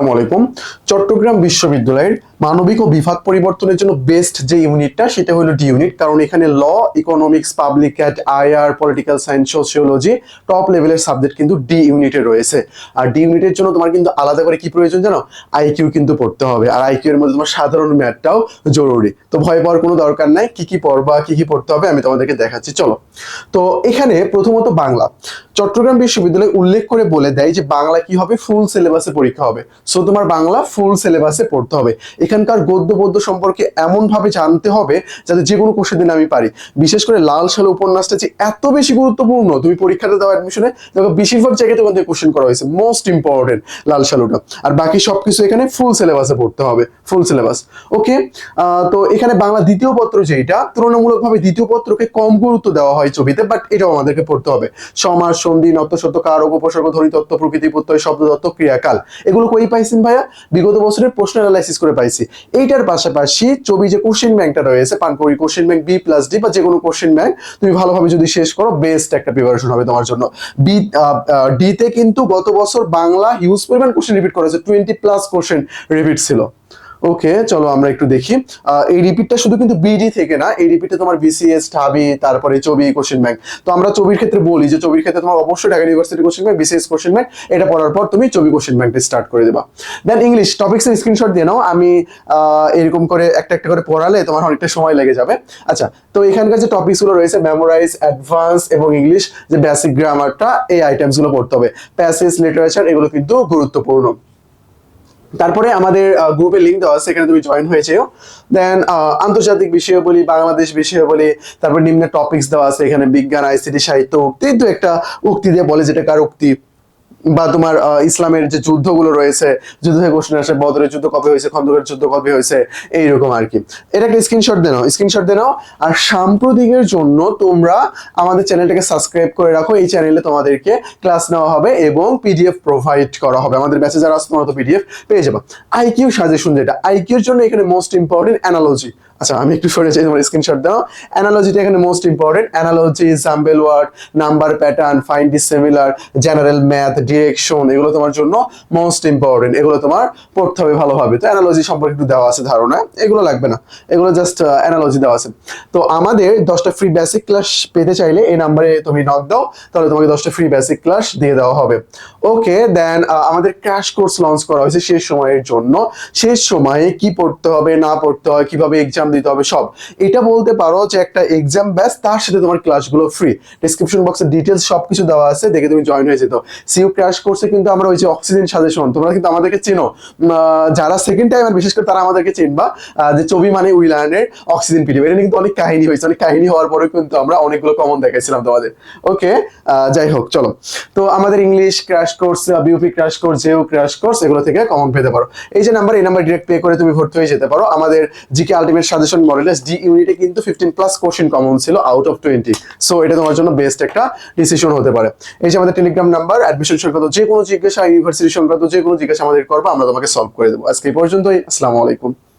আসসালামু আলাইকুম। চট্টগ্রাম বিশ্ববিদ্যালয়ের মানবিক ও বিভাগ পরিবর্তনের জন্য বেস্ট যে ইউনিটটা সেটা হলো ডি ইউনিট কারণ এখানে law economics public at IR political science sociology top লেভেলের সাবজেক্ট কিন্তু ডি ইউনিটে রয়েছে। আর ডি ইউনিটের জন্য তোমার কিন্তু আলাদা করে কি প্রয়োজন জানো? আইকিউ কিন্তু পড়তে হবে। আর আইকিউ এর মধ্যে তোমার সাধারণ ম্যাথটাও জরুরি। তো ভয় পাওয়ার কোনো দরকার নাই, কি কি পড়বা, কি কি পড়তে হবে, আমি তোমাদেরকে দেখাচ্ছি। চলো। তো এখানে প্রথমত বাংলা। চট্টগ্রাম বিশ্ববিদ্যালয় উল্লেখ করে বলে দেয় যে বাংলা কি হবে? ফুল সিলেবাসে পরীক্ষা হবে। সো তোমার বাংলা ফুল সিলেবাসে পড়তে হবে। এখানকার গদ্য পদ্য সম্পর্কে এমন ভাবে জানতে হবে যাতে যে কোনো কোশ্চেন দিন আমি পারি। বিশেষ করে লাল সাল উপন্যাসটা যে এত বেশি গুরুত্বপূর্ণ, তুমি পরীক্ষাতে দাও অ্যাডমিশনে দেখো বেশিরভাগ জায়গায় তোমার থেকে কোশ্চেন করা হয়েছে। মোস্ট ইম্পর্টেন্ট লাল সালুটা আর বাকি সবকিছু এখানে ফুল সিলেবাসে পড়তে হবে। ফুল সিলেবাস ওকে তো এখানে বাংলা দ্বিতীয় পত্র যেটা তুলনামূলকভাবে দ্বিতীয় পত্রকে কম গুরুত্ব দেওয়া হয় ছবিতে বাট এটাও আমাদেরকে পড়তে হবে। সমাজ, সন্ধি নত্য সত্য কারক উপসর্গ ধ্বনি তত্ত্ব প্রকৃতি, প্রত্যয় শব্দ তত্ত্ব ক্রিয়াকাল এগুলো কই পাইছেন ভাইয়া? বিগত বছরের প্রশ্ন অ্যানালাইসিস করে পাইছি। এইটার পাশাপাশি চবি যে কোশ্চেন ব্যাংকটা রয়েছে পানপুরি question bank B plus D বা যে কোনো কোশ্চেন ব্যাংক, তুমি ভালোভাবে যদি শেষ করো বেস্ট একটা প্রিপারেশন হবে তোমার জন্য। বি ডিতে কিন্তু গত বছর বাংলা হিউজ পরিমাণ কোশ্চেন রিপিট করেছে টোয়েন্টি প্লাস কোশ্চেন রিপিট ছিল। ওকে চলো আমরা একটু দেখি। এই রিপিটটা শুধু কিন্তু বিডি থেকে না, এই রিপিটে তোমার বিসিএস ঢাবি, তারপরে চবি কোশ্চেন ব্যাংক তো আমরা চবির ক্ষেত্রে বলি যে চবির ক্ষেত্রে তোমার অবশ্যই Dhaka university question bank BCS question bank এটা পড়ার পর তুমি চবি কোশ্চেন ব্যাংকটা স্টার্ট করে দেবা। দেন ইংলিশ টপিক্সের স্ক্রিনশট দিয়ে নাও। আমি এরকম করে একটা একটা করে পড়ালে তোমার অনেকটা সময় লেগে যাবে। আচ্ছা তো এখানকার যে টপিকসগুলো রয়েছে মেমোরাইজ অ্যাডভান্স এবং ইংলিশ যে বেসিক গ্রামারটা এই আইটেমসগুলো পড়তে হবে। প্যাসেজ লিটারেচার এগুলো কিন্তু গুরুত্বপূর্ণ। তারপরে আমাদের গ্রুপে লিঙ্ক দেওয়া আছে এখানে তুমি জয়েন হয়েছেও দেন আন্তর্জাতিক বিষয় বলি, বাংলাদেশ বিষয় বলি, তারপর নিম্ন টপিকস দেওয়া আছে, এখানে বিজ্ঞান আইসিটি সাহিত্য উক্তি দু একটা উক্তি দিয়ে বলে যেটা কার উক্তি বা তোমার ইসলামের যে যুদ্ধগুলো রয়েছে, যুদ্ধ কোশ্চেন আসে, বদরের যুদ্ধ কবে হয়েছে, খন্দকের যুদ্ধ কবে হয়েছে, এইরকম আর কি। এটা একটা স্ক্রিনশট দিয়ে নাও স্ক্রিনশট দিয়ে নাও, আর সাম্প্রতিকের জন্য তোমরা আমাদের চ্যানেলটাকে সাবস্ক্রাইব করে রাখো, এই চ্যানেলে তোমাদেরকে ক্লাস নেওয়া হবে এবং পিডিএফ প্রোভাইড করা হবে। আমাদের ব্যাচে যারা আসতে তোমরা তো পিডিএফ পেয়ে যাবে। আইকিউ সাজেশন যেটা আইকিউর জন্য এখানে মোস্ট ইম্পর্টেন্ট অ্যানালজি আচ্ছা আমি একটু সরে চাই তোমার স্ক্রিনশট দাও। অ্যানালজিটা এখানে most important analogy jumble word number pattern find dissimilar general math direction এগুলো তোমার জন্য মোস্ট ইম্পর্টেন্ট এগুলো তোমার পড়তে হবে ভালোভাবে। তো অ্যানালজি সম্পর্কে একটু দেওয়া আছে ধারণা, এগুলো লাগবে না। এগুলো জাস্ট অ্যানালজি দেওয়া আছে। তো আমাদের দশটা ফ্রি বেসিক ক্লাস পেতে চাইলে এই নাম্বারে তুমি নক দাও, তাহলে তোমাকে দশটা ফ্রি বেসিক ক্লাস দিয়ে দেওয়া হবে। ওকে দেন আমাদের ক্র্যাশ কোর্স লঞ্চ করা হয়েছে শেষ সময়ের জন্য। শেষ সময়ে কি পড়তে হবে, না পড়তে হয়, কীভাবে এক্সাম দিতে হবে, সব। এটা বলতে পারো যে একটা এক্সাম ব্যাস তার সাথে তোমার ক্লাসগুলো ফ্রি ডিসক্রিপশন বক্সে ডিটেলস সবকিছু দেওয়া আছে, দেখে তুমি জয়েন হয়ে যেত। সিইউ ক্র্যাশ কোর্সে কিন্তু আমরা ওই যে অক্সিজেন সাজেশন তোমরা কিন্তু আমাদেরকে চেনো। যারা সেকেন্ড টাইম আর বিশেষ করে তারা আমাদেরকে চিনবা যে ছবি মানে উইলানের অক্সিজেন পিডিএফ এটা কিন্তু অনেক কাহিনী হয়েছে। অনেক কাহিনী হওয়ার পরে কিন্তু আমরা অনেকগুলো কমন দেখাইছিলাম তোমাদের। ওকে যাই হোক, চলো। তো আমাদের English crash course BUP crash course জেও crash course এগুলো থেকে কমন পেতে পারো। এই যে নাম্বার এই নাম্বার ডিরেক্ট পে করে তুমি ভর্তি হয়ে যেতে পারো। আমাদের GK ultimate suggestion models D ইউনিটে কিন্তু ফিফটিন প্লাস কোশ্চেন কমন ছিল আউট অফ টোয়েন্টি সো এটা তোমার জন্য বেস্ট একটা ডিসিশন হতে পারে। এই যে আমাদের টেলিগ্রাম নাম্বার অ্যাডমিশন সংক্রান্ত যে কোনো জিজ্ঞাসা ইউনিভার্সিটি সংক্রান্ত যে কোনো জিজ্ঞাসা আমাদের করব, আমরা তোমাকে সলভ করে দেবো। আজকে এই পর্যন্তই, আসসালামু আলাইকুম।